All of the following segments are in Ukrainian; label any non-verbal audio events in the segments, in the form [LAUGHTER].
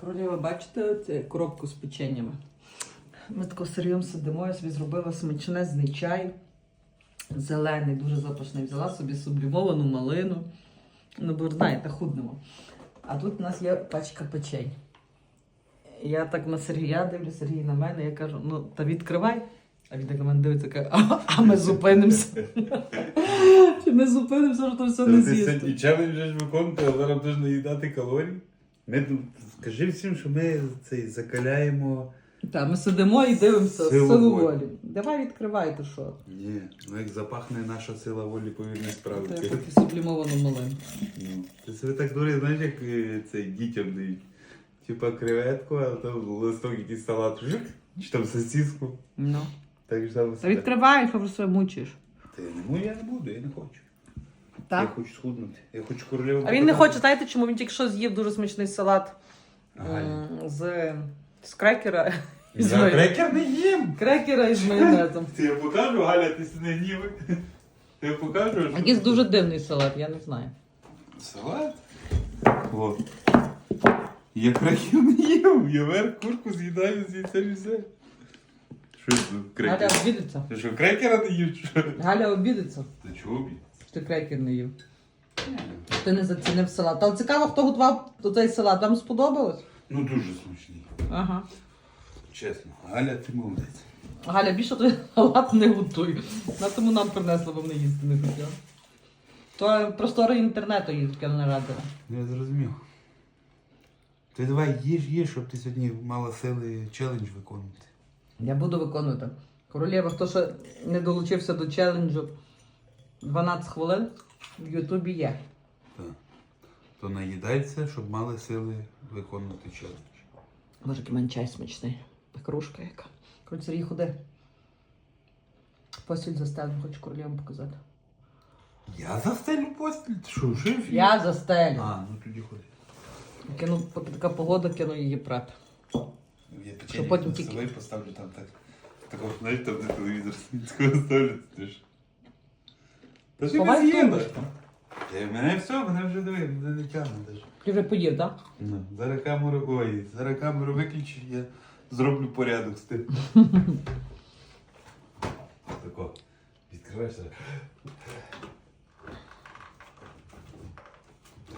Королева, бачите цю коробку з печеннями? Ми тако серйозно сидимо, я собі зробила смачнезний чай. Зелений, дуже запашний. Взяла собі сублімовану малину. Ну, бо знаєте, худнемо. А тут у нас є пачка печень. Я так на Сергія дивлюсь, Сергій на мене, я кажу, ну та відкривай. А він так на мене дивиться, каже, а, а ми зупинимося. [LAUGHS] Чи ми зупинимося, що то все не Ти з'їсти. сьогодні челендж ж виконувати, а зараз будеш наїдати калорій. Ми скажи всім, що ми цей закаляємо. Так, ми сидимо і дивимося Силу силу волі. волі. Давай відкривай, то що? Ні, ну як запахне наша сила волі, повірне То я справити. поки сублімовану малину. Ну, Ти себе так дурить, знаєш, як е, дітям дають. Типа креветку, а там листок якийсь салат. Жик, чи там сосиску. Ну. Так ж само Та себе. відкривай, що просто мучиш. Та я не можу, я не буду, я не хочу. Я хочу схуднути. Я хочу королеву. А він не показати. хоче, знаєте, чому він тільки що з'їв дуже смачний салат Ага. м, з, з крекера. Я май- крекер не їм. Крекера із майонезом. Ти я покажу, Галя, ти не гніви. Ти я покажу. що- Якийсь дуже дивний салат, я не знаю. Салат? О. Я крекер не їв. Я верх курку з'їдаю з яйцем і все. Що це Галя крекер? обідеться. Ти що, крекера не їв? чи Що? Галя обідеться, Ти чого бі? Ти крекер не їв. Ти не зацінив салат. Але цікаво, хто готував цей салат. Вам сподобалось? Ну дуже смачний. Ага. Чесно. Галя, ти молодець. Галя, більше той салат не готуй. На тому нам принесли, бо вони їсти не хотіли. То простори інтернету їй таке не радила. Я зрозумів. Ти давай їж, їж, щоб ти сьогодні мала сили челендж виконувати. Я буду виконувати. Королєва, хто ще не долучився до челенджу 12 хвилин, в Ютубі є. Так. То наїдайся, щоб мали сили виконувати челендж. Боже, який мене чай смачний. Кружка яка. Коротше, Сергій, ходи. Постіль застелю, хочу королєву показати. Я застелю постіль. Ти що, жив? Я застелю. А, ну тоді ходи. Кину, поки така погода, кину її прати. Я печенье потім на тільки- поставлю там так. Такого, знаєш, там де телевізор ставлю, ти ж. Ж Ховай тумбочку. Та мене все, мене вже диви, мене не тягне даже. Ти вже поїв, так? Ну, зараз камеру, ой, зараз камеру виключу, я зроблю порядок з тим. [LAUGHS] Тако, відкриваєш.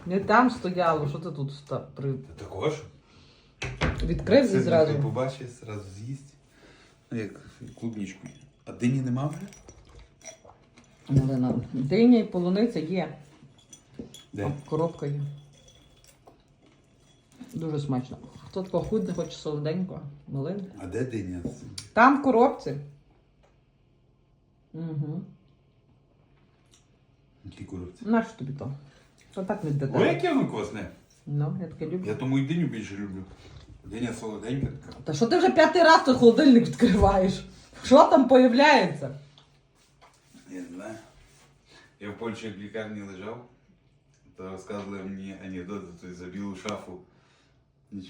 Не там стояло, що ти тут ста- при... Та також. відкрив і Син зразу. побачить, зразу з'їсть. Ну, як клубничку. А дині нема вже? Малина. Диня і полуниця є. Де? Коробка є. Дуже смачно. Хто такого худне, хоче солоденького, малинку. А де диня? Там в коробці. Угу. Які коробці? Нащо тобі то? То так не для Ой, яке воно класне. Ну, я таке люблю. Я тому і диню більше люблю. Диня солоденька така. Та що ти вже п'ятий раз той холодильник відкриваєш? Що там появляється? Я в Польщі в лікарні лежав, то розказували мені анекдоти той за білу шафу. Не?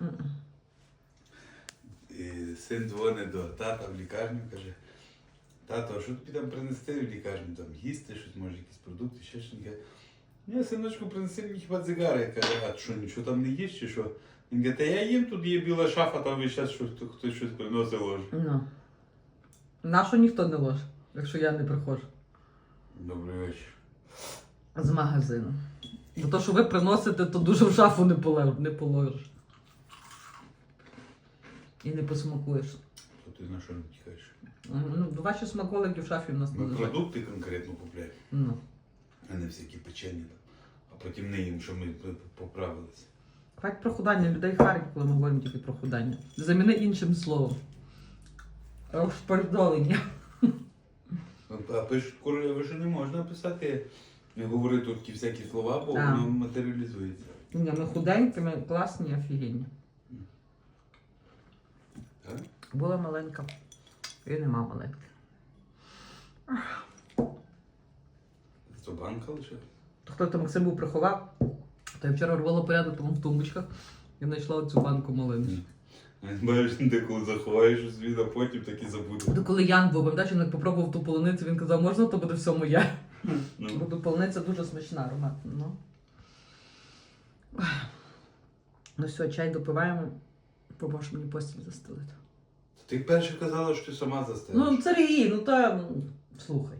Мгм. І син дзвонить до тата в лікарню, каже, тато, а що тобі там принести в лікарню? Там їсти, щось, може, якісь продукти, ще щось. Ні, синочку, принеси мені хіба цигари. Я кажу, а що, нічого там не їш чи що? Він каже, та я їм, тут є біла шафа, там весь час щось, хтось щось приносить ложе. Ну. Нащо ніхто не ложе, якщо я не приходжу Добрий вечір. з магазину. Бо то, що ви приносите, то дуже в шафу не, положиш. І не посмакуєш. То ти на що не тікаєш? Ну, ваші смаколики в шафі в нас не Ми лежать. продукти конкретно купляємо, Ну. а не всякі печені. А потім не їм, що ми поправилися. Хватить про худання, людей харить, коли ми говоримо тільки про худання. Заміни іншим словом. Розпордолення. А пишуть королеви, що не можна писати, не говорити тут ті всякі слова, бо Так. воно матеріалізується. Ні, ми худенькі, ми класні, офігенні. Так? Була маленька. І нема маленька. То банка лише. То хто там Максим був приховав, то я вчора рвала порядок там в тумбочках і знайшла оцю банку малини. Бачиш, деколи заховаєш у світ, а потім так і забудеш. То коли Ян був, пам'ятаєш, він попробував ту полуницю, він казав, можна, то буде все моє. Бо Ну, ту полуниця дуже смачна, ароматна. Ну. Ну все, чай допиваємо, побачиш мені постіль застелити. Ти перше казала, що ти сама застелиш. Ну, Сергій, ну та ну, слухай.